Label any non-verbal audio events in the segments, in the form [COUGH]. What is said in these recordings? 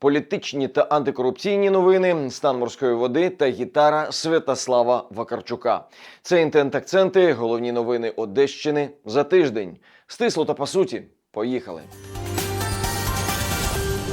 Політичні та антикорупційні новини, стан морської води та гітара Святослава Вакарчука. Це інтент-акценти, головні новини Одещини за тиждень. Стисло та по суті. Поїхали.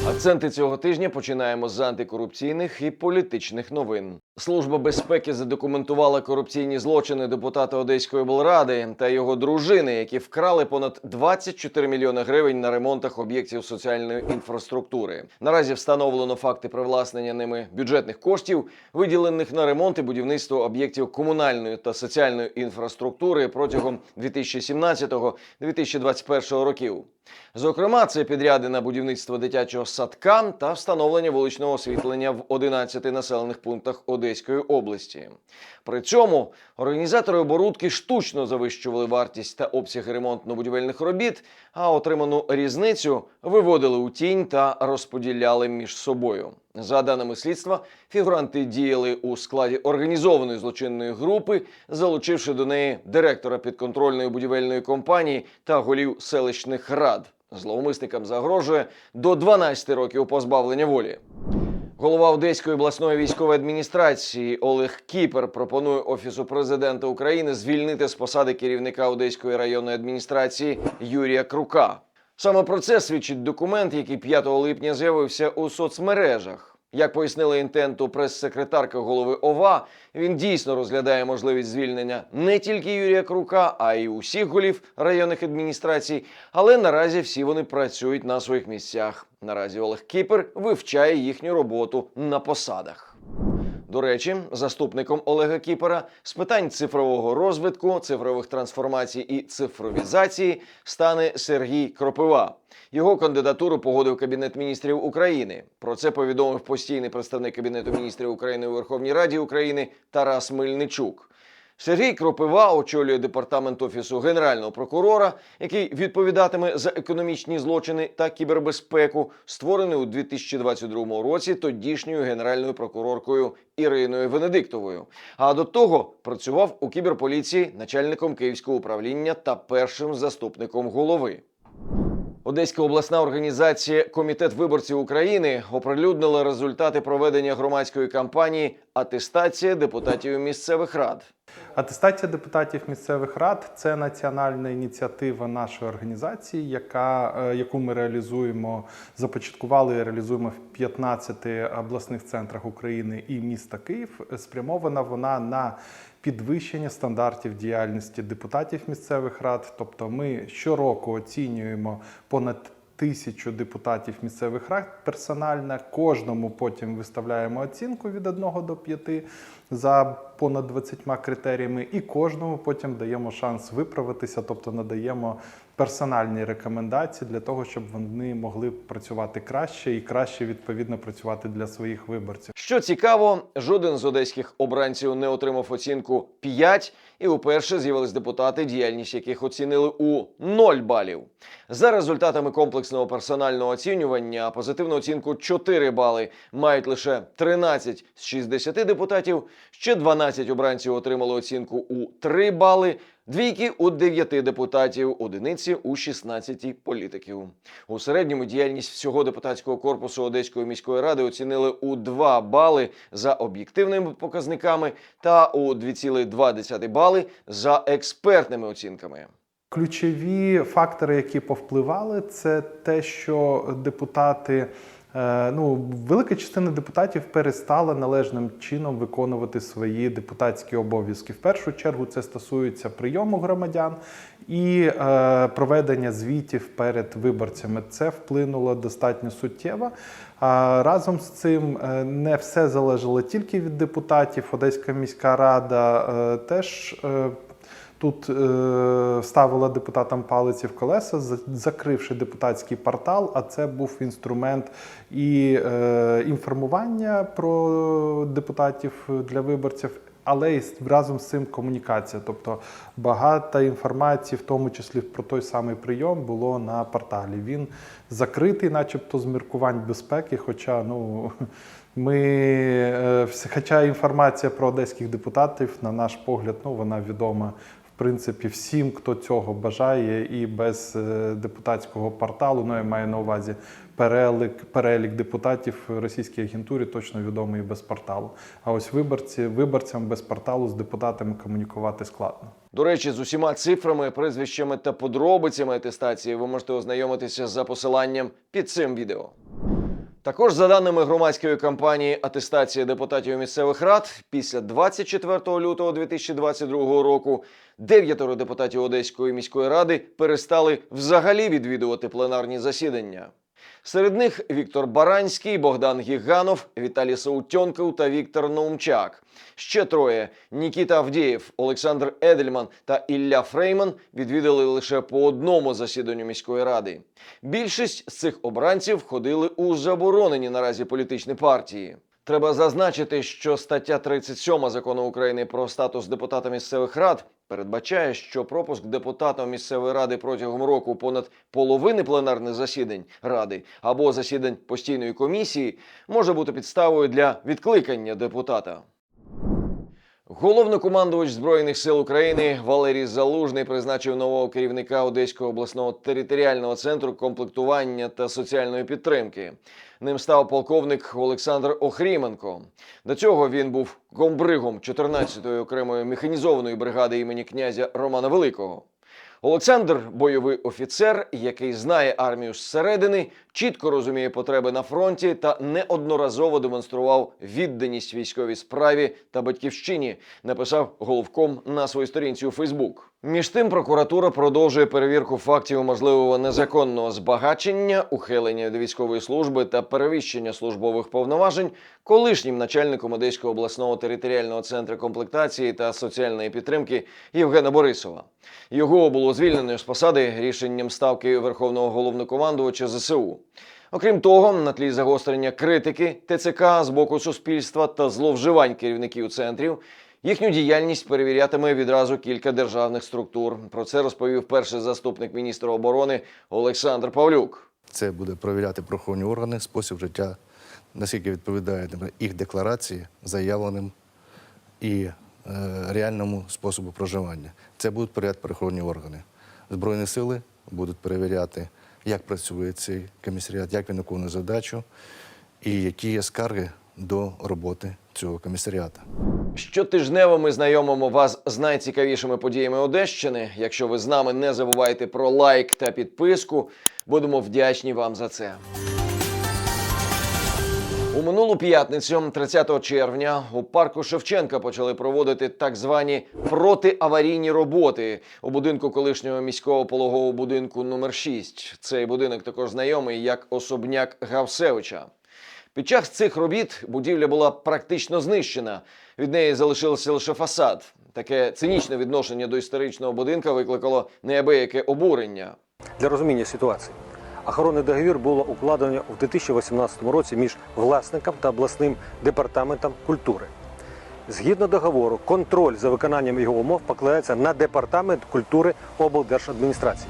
Акценти цього тижня починаємо з антикорупційних і політичних новин. Служба безпеки задокументувала корупційні злочини депутата Одеської облради та його дружини, які вкрали понад 24 мільйони гривень на ремонтах об'єктів соціальної інфраструктури. Наразі встановлено факти привласнення ними бюджетних коштів, виділених на ремонт і будівництво об'єктів комунальної та соціальної інфраструктури протягом 2017-2021 років. Зокрема, це підряди на будівництво дитячого садка та встановлення вуличного освітлення в 11 населених пунктах Одеської області. При цьому організатори оборудки штучно завищували вартість та обсяги ремонтно-будівельних робіт, а отриману різницю виводили у тінь та розподіляли між собою. За даними слідства, фігуранти діяли у складі організованої злочинної групи, залучивши до неї директора підконтрольної будівельної компанії та голів селищних рад. Зловмисникам загрожує до 12 років позбавлення волі. Голова Одеської обласної військової адміністрації Олег Кіпер пропонує Офісу президента України звільнити з посади керівника Одеської районної адміністрації Юрія Крука. Саме про це свідчить документ, який 5 липня з'явився у соцмережах. Як пояснила інтенту прес-секретарка голови ОВА, він дійсно розглядає можливість звільнення не тільки Юрія Крука, а й усіх голів районних адміністрацій. Але наразі всі вони працюють на своїх місцях. Наразі Олег Кіпер вивчає їхню роботу на посадах. До речі, заступником Олега Кіпера з питань цифрового розвитку, цифрових трансформацій і цифровізації стане Сергій Кропива. Його кандидатуру погодив Кабінет міністрів України. Про це повідомив постійний представник Кабінету міністрів України у Верховній Раді України Тарас Мельничук. Сергій Кропива очолює департамент офісу генерального прокурора, який відповідатиме за економічні злочини та кібербезпеку, створений у 2022 році тодішньою генеральною прокуроркою Іриною Венедиктовою. А до того працював у кіберполіції начальником Київського управління та першим заступником голови. Одеська обласна організація Комітет виборців України оприлюднила результати проведення громадської кампанії Атестація депутатів місцевих рад. Атестація депутатів місцевих рад це національна ініціатива нашої організації, яка, е, яку ми реалізуємо, започаткували і реалізуємо в 15 обласних центрах України і міста Київ. Спрямована вона на підвищення стандартів діяльності депутатів місцевих рад. Тобто, ми щороку оцінюємо понад тисячу депутатів місцевих рад персонально. Кожному потім виставляємо оцінку від 1 до 5 за понад 20 критеріями, і кожному потім даємо шанс виправитися, тобто надаємо персональні рекомендації для того, щоб вони могли працювати краще і краще відповідно працювати для своїх виборців. Що цікаво, жоден з одеських обранців не отримав оцінку 5, і уперше з'явились депутати, діяльність яких оцінили у 0 балів. За результатами комплексного персонального оцінювання позитивну оцінку 4 бали мають лише 13 з 60 депутатів. Ще 12 обранців отримали оцінку у 3 бали. Двійки у 9 депутатів, одиниці у 16 політиків. У середньому діяльність всього депутатського корпусу Одеської міської ради оцінили у 2 бали за об'єктивними показниками та у 2,2 бали за експертними оцінками. Ключові фактори, які повпливали, це те, що депутати. Е, Ну, велика частина депутатів перестала належним чином виконувати свої депутатські обов'язки. В першу чергу це стосується прийому громадян і е, проведення звітів перед виборцями. Це вплинуло достатньо суттєво. А разом з цим е, не все залежало тільки від депутатів. Одеська міська рада е, теж. е, Тут е, ставила депутатам палиці в колеса, за- закривши депутатський портал. А це був інструмент і е, інформування про депутатів для виборців, але й разом з цим комунікація. Тобто багато інформації, в тому числі про той самий прийом, було на порталі. Він закритий, начебто, з міркувань безпеки. Хоча ну. [LAUGHS] Ми, е, хоча інформація про одеських депутатів, на наш погляд, ну вона відома принципі всім, хто цього бажає, і без е, депутатського порталу, ну я маю на увазі перелік, перелік депутатів російській агентурі точно відомий без порталу. А ось виборці, виборцям без порталу з депутатами комунікувати складно. До речі, з усіма цифрами, прізвищами та подробицями атестації ви можете ознайомитися за посиланням під цим відео. Також, за даними громадської кампанії атестації депутатів місцевих рад, після 24 лютого 2022 року дев'ятеро депутатів Одеської міської ради перестали взагалі відвідувати пленарні засідання. Серед них Віктор Баранський, Богдан Гіганов, Віталій Саутьонков та Віктор Наумчак. Ще троє Нікіта Авдієв, Олександр Едельман та Ілля Фрейман відвідали лише по одному засіданню міської ради. Більшість з цих обранців входили у заборонені наразі політичні партії. Треба зазначити, що стаття 37 закону України про статус депутата місцевих рад передбачає, що пропуск депутатом місцевої ради протягом року понад половини пленарних засідань ради або засідань постійної комісії може бути підставою для відкликання депутата. Головнокомандувач Збройних сил України Валерій Залужний призначив нового керівника Одеського обласного територіального центру комплектування та соціальної підтримки. Ним став полковник Олександр Охріменко. До цього він був комбригом 14-ї окремої механізованої бригади імені князя Романа Великого. Олександр бойовий офіцер, який знає армію зсередини, чітко розуміє потреби на фронті та неодноразово демонстрував відданість військовій справі та батьківщині, написав головком на своїй сторінці у Фейсбук. Між тим, прокуратура продовжує перевірку фактів можливого незаконного збагачення, ухилення від військової служби та перевищення службових повноважень колишнім начальником Одеського обласного територіального центру комплектації та соціальної підтримки Євгена Борисова. Його було звільнено з посади рішенням ставки Верховного головнокомандувача ЗСУ. Окрім того, на тлі загострення критики ТЦК з боку суспільства та зловживань керівників центрів. Їхню діяльність перевірятиме відразу кілька державних структур. Про це розповів перший заступник міністра оборони Олександр Павлюк. Це буде провіряти правоохоронні органи, спосіб життя, наскільки відповідає їх декларації, заявленим і е, реальному способу проживання. Це будуть перевіряти правоохоронні органи. Збройні сили будуть перевіряти, як працює цей комісаріат, як він виконує задачу і які є скарги до роботи цього комісаріата. Щотижнево ми знайомимо вас з найцікавішими подіями Одещини. Якщо ви з нами, не забувайте про лайк та підписку. Будемо вдячні вам за це. У минулу п'ятницю, 30 червня, у парку Шевченка почали проводити так звані протиаварійні роботи у будинку колишнього міського пологового будинку номер 6 Цей будинок також знайомий як особняк Гавсевича. Під час цих робіт будівля була практично знищена. Від неї залишився лише фасад. Таке цинічне відношення до історичного будинка викликало неабияке обурення. Для розуміння ситуації охоронний договір було укладено у 2018 році між власником та обласним департаментом культури. Згідно договору, контроль за виконанням його умов покладається на департамент культури облдержадміністрації.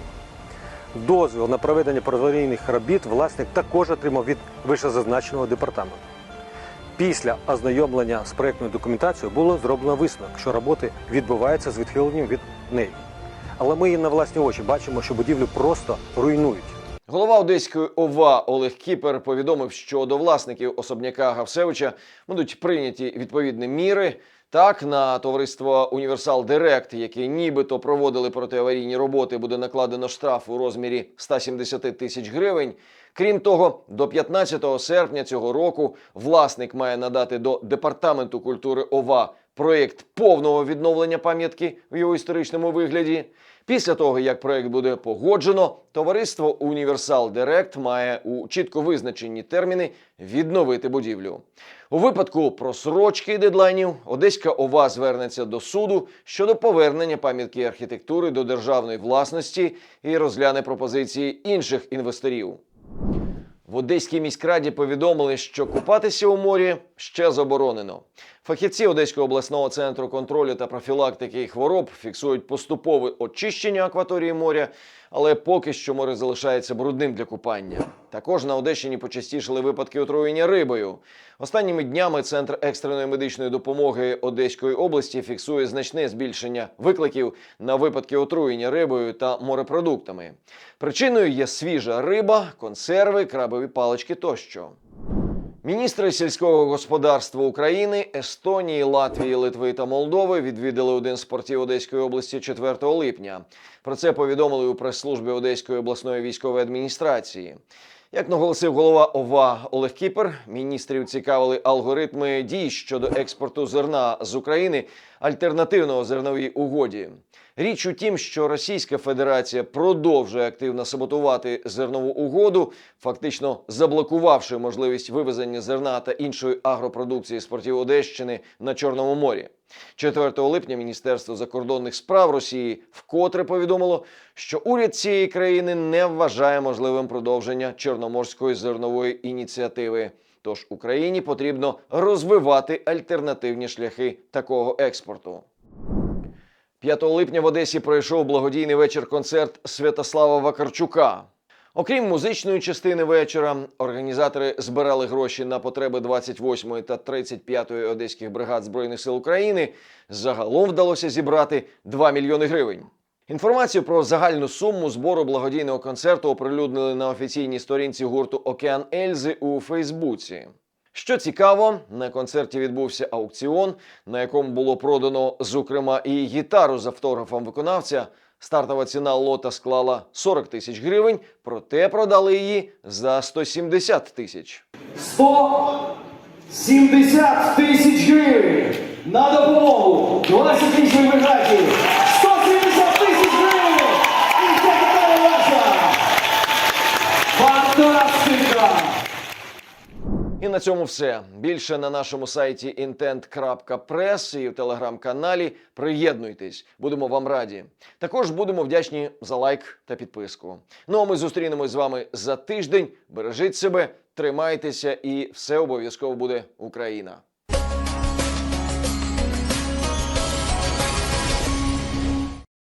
Дозвіл на проведення прозорійних робіт власник також отримав від вищезазначеного департаменту. Після ознайомлення з проектною документацією було зроблено висновок, що роботи відбуваються з відхиленням від неї. Але ми і на власні очі бачимо, що будівлю просто руйнують. Голова Одеської ОВА Олег Кіпер повідомив, що до власників особняка Гавсевича будуть прийняті відповідні міри. Так, на товариство Універсал Директ, яке нібито проводили протиаварійні роботи, буде накладено штраф у розмірі 170 тисяч гривень. Крім того, до 15 серпня цього року власник має надати до департаменту культури ОВА проєкт повного відновлення пам'ятки в його історичному вигляді. Після того, як проект буде погоджено, товариство Універсал Директ має у чітко визначені терміни відновити будівлю. У випадку просрочки дедлайнів Одеська ОВА звернеться до суду щодо повернення пам'ятки архітектури до державної власності і розгляне пропозиції інших інвесторів. Одеській міськраді повідомили, що купатися у морі ще заборонено. Фахівці Одеського обласного центру контролю та профілактики хвороб фіксують поступове очищення акваторії моря, але поки що море залишається брудним для купання. Також на Одещині почастішали випадки отруєння рибою. Останніми днями центр екстреної медичної допомоги Одеської області фіксує значне збільшення викликів на випадки отруєння рибою та морепродуктами. Причиною є свіжа риба, консерви, крабові палички тощо. Міністри сільського господарства України, Естонії, Латвії, Литви та Молдови відвідали один з портів Одеської області 4 липня. Про це повідомили у прес-службі Одеської обласної військової адміністрації. Як наголосив голова ОВА Олег Кіпер, міністрів цікавили алгоритми дій щодо експорту зерна з України альтернативного зерновій угоді. Річ у тім, що Російська Федерація продовжує активно саботувати зернову угоду, фактично заблокувавши можливість вивезення зерна та іншої агропродукції з портів Одещини на Чорному морі. 4 липня Міністерство закордонних справ Росії вкотре повідомило, що уряд цієї країни не вважає можливим продовження Чорноморської зернової ініціативи. Тож Україні потрібно розвивати альтернативні шляхи такого експорту. 5 липня в Одесі пройшов благодійний вечір-концерт Святослава Вакарчука. Окрім музичної частини вечора, організатори збирали гроші на потреби 28-ї та 35-ї одеських бригад Збройних сил України. Загалом вдалося зібрати 2 мільйони гривень. Інформацію про загальну суму збору благодійного концерту оприлюднили на офіційній сторінці гурту Океан Ельзи у Фейсбуці. Що цікаво, на концерті відбувся аукціон, на якому було продано, зокрема, і гітару з автографом виконавця. Стартова ціна лота склала 40 тисяч гривень, проте продали її за 170 тисяч. 170 тисяч гривень на допомогу 28 бригаді. 170 тисяч гривень! І це така ваша! Фантастика! І на цьому все. Більше на нашому сайті intent.press і в телеграм-каналі. Приєднуйтесь, будемо вам раді. Також будемо вдячні за лайк та підписку. Ну а ми зустрінемось з вами за тиждень. Бережіть себе, тримайтеся, і все обов'язково буде Україна.